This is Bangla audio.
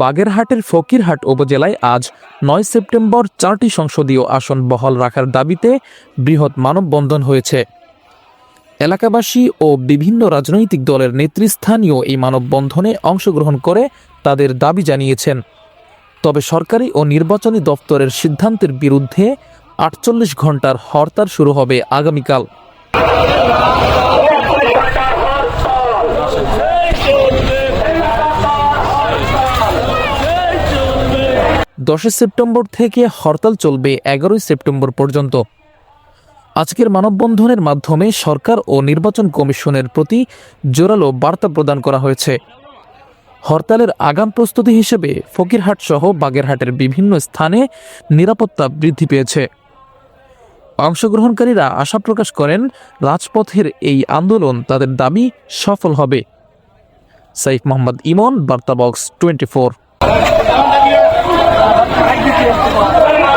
বাগেরহাটের ফকিরহাট উপজেলায় আজ নয় সেপ্টেম্বর চারটি সংসদীয় আসন বহাল রাখার দাবিতে বৃহৎ মানববন্ধন হয়েছে। এলাকাবাসী ও বিভিন্ন রাজনৈতিক দলের নেতৃস্থানীয় এই মানববন্ধনে অংশগ্রহণ করে তাদের দাবি জানিয়েছেন। তবে সরকারি ও নির্বাচনী দপ্তরের সিদ্ধান্তের বিরুদ্ধে আটচল্লিশ ঘণ্টার হরতাল শুরু হবে আগামীকাল। দশই সেপ্টেম্বর থেকে হরতাল চলবে এগারোই সেপ্টেম্বর পর্যন্ত। আজকের মানববন্ধনের মাধ্যমে সরকার ও নির্বাচন কমিশনের প্রতি জোরালো বার্তা প্রদান করা হয়েছে। হরতালের আগাম প্রস্তুতি হিসেবে ফকিরহাট সহ বাগেরহাটের বিভিন্ন স্থানে নিরাপত্তা বৃদ্ধি পেয়েছে। অংশগ্রহণকারীরা আশা প্রকাশ করেন, রাজপথের এই আন্দোলন তাদের দাবি সফল হবে। সাইফ মোহাম্মদ ইমন, বার্তা box twenty four. Thank you.